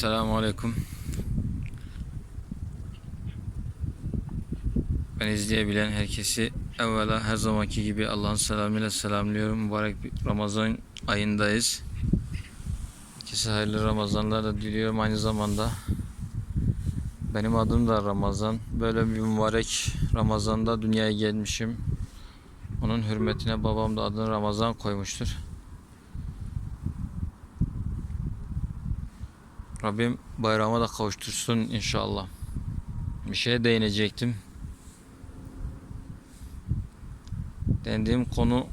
Esselamu Aleyküm. Ben izleyebilen herkesi evvela her zamanki gibi Allah'ın selamıyla selamlıyorum. Mübarek bir Ramazan ayındayız. Herkese hayırlı Ramazanlar da diliyorum aynı zamanda. Benim adım da Ramazan. Böyle bir mübarek Ramazan'da dünyaya gelmişim. Onun hürmetine babam da adını Ramazan koymuştur. Rabbim bayrama da kavuştursun inşallah. Bir şeye değinecektim. Dendiğim konu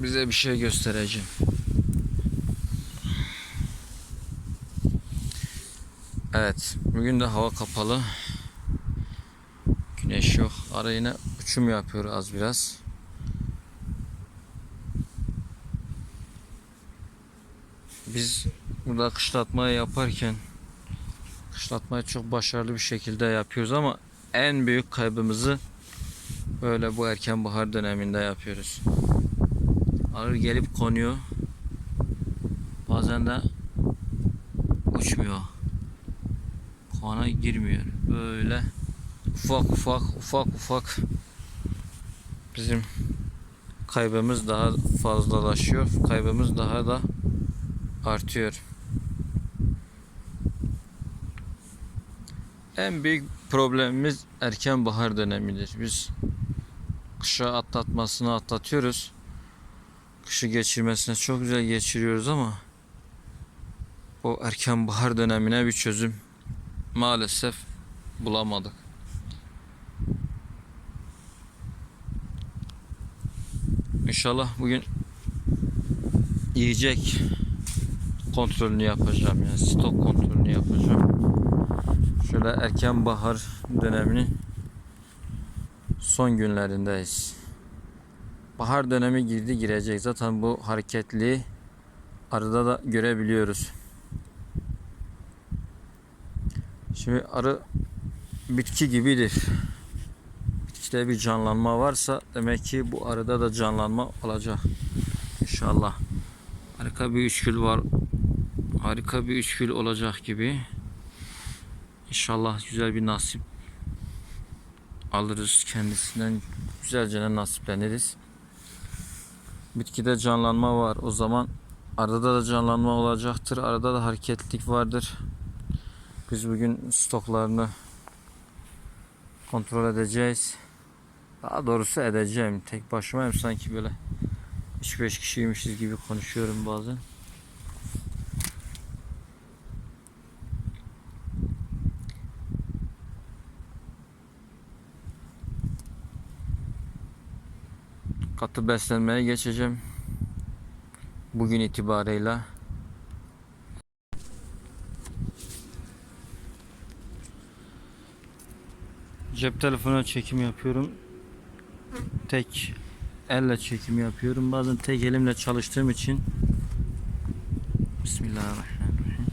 bize bir şey göstereceğim. Evet, bugün de hava kapalı. Güneş yok. Ara yine uçum yapıyor az biraz. Biz burada kışlatmayı yaparken kışlatmayı çok başarılı bir şekilde yapıyoruz ama en büyük kaybımızı böyle bu erken bahar döneminde yapıyoruz. Arı gelip konuyor. Bazen de uçmuyor. Kovana girmiyor. Böyle ufak ufak ufak ufak bizim kaybımız daha fazlalaşıyor. Kaybımız daha da artıyor. En büyük problemimiz erken bahar dönemidir. Biz kışa atlatmasını atlatıyoruz. Kışı geçirmesine çok güzel geçiriyoruz ama o erken bahar dönemine bir çözüm maalesef bulamadık. İnşallah bugün yiyecek kontrolünü yapacağım yani stok kontrolünü yapacağım. Şöyle erken bahar döneminin son günlerindeyiz. Bahar dönemi girdi girecek. Zaten bu hareketli arıda da görebiliyoruz. Şimdi arı bitki gibidir. Bitkide bir canlanma varsa demek ki bu arıda da canlanma olacak. İnşallah. Harika bir üçgül var. Harika bir üçgül olacak gibi. İnşallah güzel bir nasip alırız kendisinden. Güzelce nasipleniriz. Bitkide canlanma var. O zaman arada da canlanma olacaktır. Arada da hareketlilik vardır. Biz bugün stoklarını kontrol edeceğiz. Daha doğrusu edeceğim. Tek başıma hem sanki böyle 3-5 kişiymişiz gibi konuşuyorum bazen. Katı beslenmeye geçeceğim. Bugün itibarıyla. Cep telefonu çekim yapıyorum. Tek elle çekim yapıyorum. Bazen tek elimle çalıştığım için Bismillahirrahmanirrahim.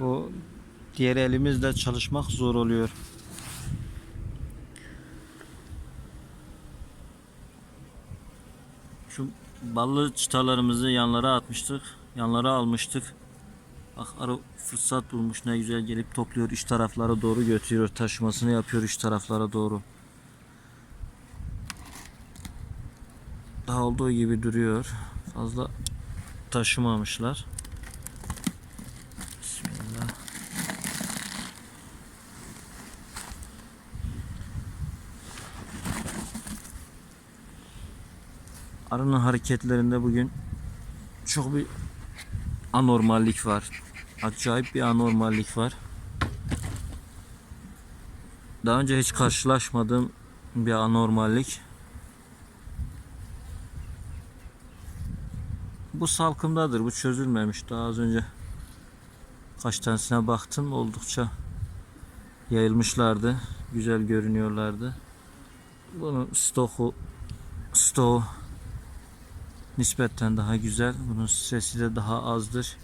O diğer elimizle çalışmak zor oluyor. Şu ballı çıtalarımızı yanlara atmıştık. Yanlara almıştık. Bak arı fırsat bulmuş ne güzel gelip topluyor iç taraflara doğru götürüyor. Taşımasını yapıyor iç taraflara doğru. Daha olduğu gibi duruyor. Fazla taşımamışlar. Arının hareketlerinde bugün çok bir anormallik var. Acayip bir anormallik var. Daha önce hiç karşılaşmadığım bir anormallik. Bu salkımdadır. Bu çözülmemiş. Daha az önce kaç tanesine baktım. Oldukça yayılmışlardı. Güzel görünüyorlardı. Bunun stoku stoğu nispetten daha güzel. Bunun sesi de daha azdır.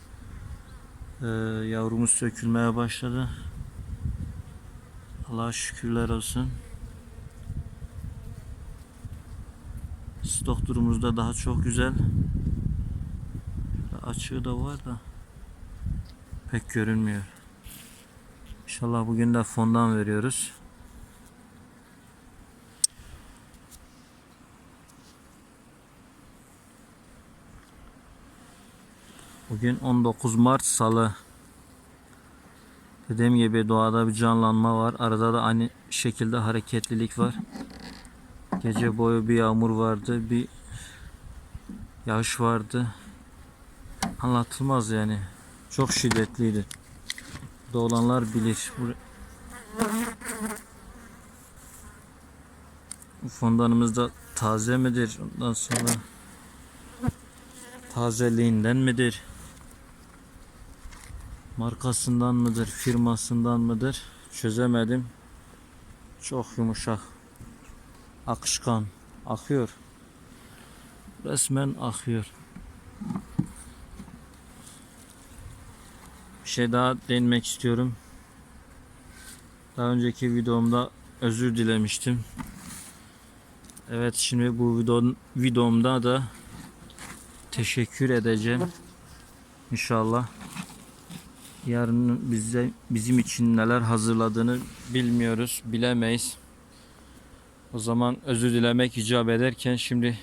Ee, yavrumuz sökülmeye başladı. Allah'a şükürler olsun. Stok durumumuz da daha çok güzel. açığı da var da pek görünmüyor. İnşallah bugün de fondan veriyoruz. Bugün 19 Mart Salı. Dediğim gibi doğada bir canlanma var. Arada da aynı şekilde hareketlilik var. Gece boyu bir yağmur vardı, bir yağış vardı. Anlatılmaz yani. Çok şiddetliydi. Olanlar bilir. Fondanımız da taze midir? Ondan sonra tazeliğinden midir? Markasından mıdır? Firmasından mıdır? Çözemedim. Çok yumuşak. Akışkan. Akıyor. Resmen akıyor. Bir şey daha değinmek istiyorum. Daha önceki videomda özür dilemiştim. Evet şimdi bu videomda da teşekkür edeceğim. İnşallah. Yarın bize bizim için neler hazırladığını bilmiyoruz, bilemeyiz. O zaman özür dilemek icap ederken şimdi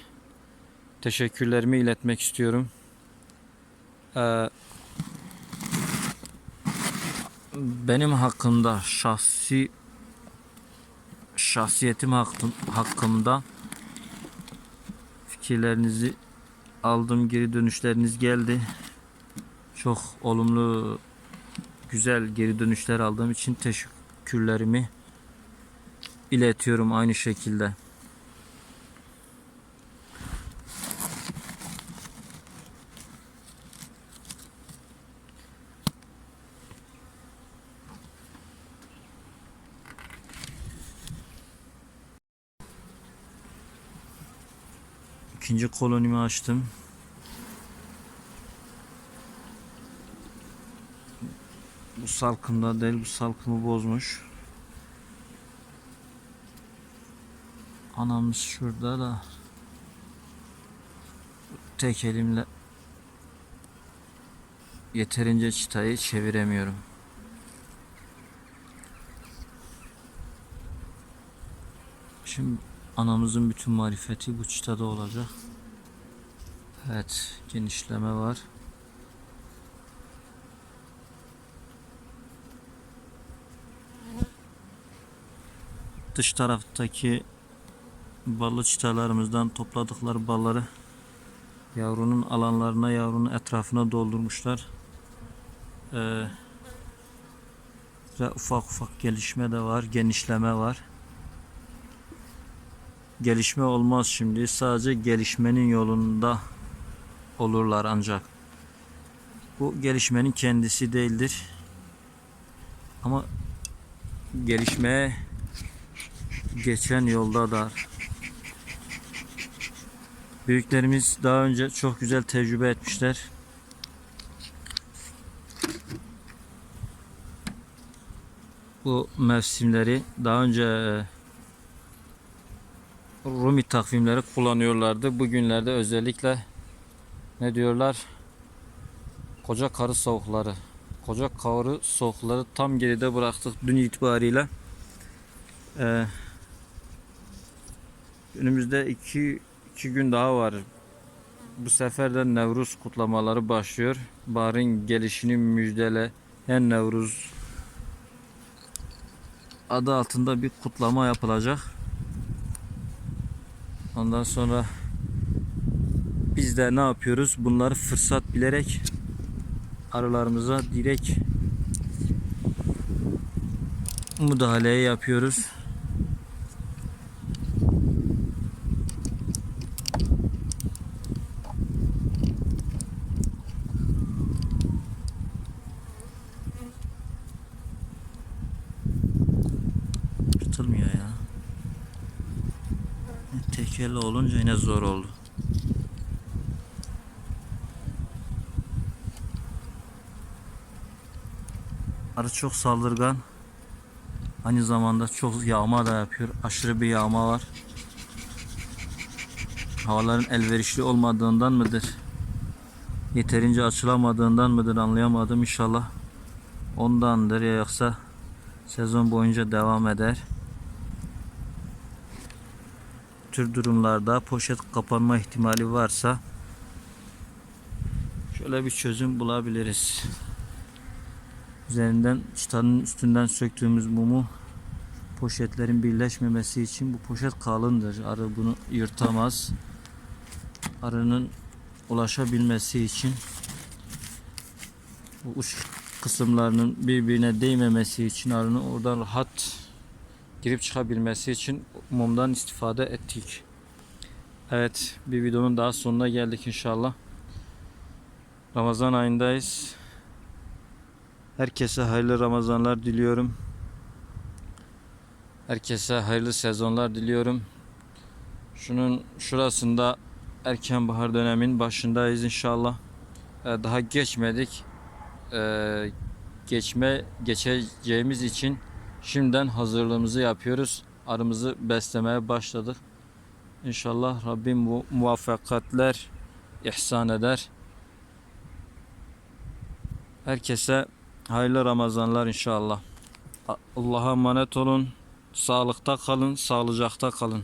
teşekkürlerimi iletmek istiyorum. Ee, benim hakkımda şahsi şahsiyetim hakkım, hakkımda fikirlerinizi aldım, geri dönüşleriniz geldi. Çok olumlu, güzel geri dönüşler aldığım için teşekkürlerimi iletiyorum aynı şekilde. İkinci kolonimi açtım. Bu salkımda bu salkımı bozmuş. Anamız şurada da tek elimle yeterince çıtayı çeviremiyorum. Şimdi anamızın bütün marifeti bu çıtada olacak. Evet, genişleme var. Dış taraftaki ballı çıtalarımızdan topladıkları balları yavrunun alanlarına, yavrunun etrafına doldurmuşlar. Ee, ve ufak ufak gelişme de var, genişleme var. Gelişme olmaz şimdi. Sadece gelişmenin yolunda olurlar ancak. Bu gelişmenin kendisi değildir. Ama gelişmeye geçen yolda da büyüklerimiz daha önce çok güzel tecrübe etmişler. Bu mevsimleri daha önce e, Rumi takvimleri kullanıyorlardı. Bugünlerde özellikle ne diyorlar? Koca karı soğukları. Koca karı soğukları tam geride bıraktık dün itibariyle. Ee, önümüzde iki, iki gün daha var. Bu sefer de Nevruz kutlamaları başlıyor. Baharın gelişini müjdele en Nevruz adı altında bir kutlama yapılacak. Ondan sonra biz de ne yapıyoruz? Bunları fırsat bilerek arılarımıza direkt müdahaleyi yapıyoruz. Tutulmuyor ya. Tekerli olunca yine zor oldu. Arı çok saldırgan. Aynı zamanda çok yağma da yapıyor. Aşırı bir yağma var. Havaların elverişli olmadığından mıdır? yeterince açılamadığından mıdır anlayamadım inşallah. Ondandır ya yoksa sezon boyunca devam eder. Bu tür durumlarda poşet kapanma ihtimali varsa şöyle bir çözüm bulabiliriz. Üzerinden çıtanın üstünden söktüğümüz mumu poşetlerin birleşmemesi için bu poşet kalındır. Arı bunu yırtamaz. Arının ulaşabilmesi için bu uç kısımlarının birbirine değmemesi için arının oradan rahat girip çıkabilmesi için mumdan istifade ettik. Evet bir videonun daha sonuna geldik inşallah. Ramazan ayındayız. Herkese hayırlı Ramazanlar diliyorum. Herkese hayırlı sezonlar diliyorum. Şunun şurasında erken bahar dönemin başındayız inşallah. Ee, Daha geçmedik. Ee, Geçme geçeceğimiz için şimdiden hazırlığımızı yapıyoruz. Arımızı beslemeye başladık. İnşallah Rabbim bu muvaffakatler ihsan eder. Herkese hayırlı Ramazanlar inşallah. Allah'a emanet olun. Sağlıkta kalın, sağlıcakta kalın.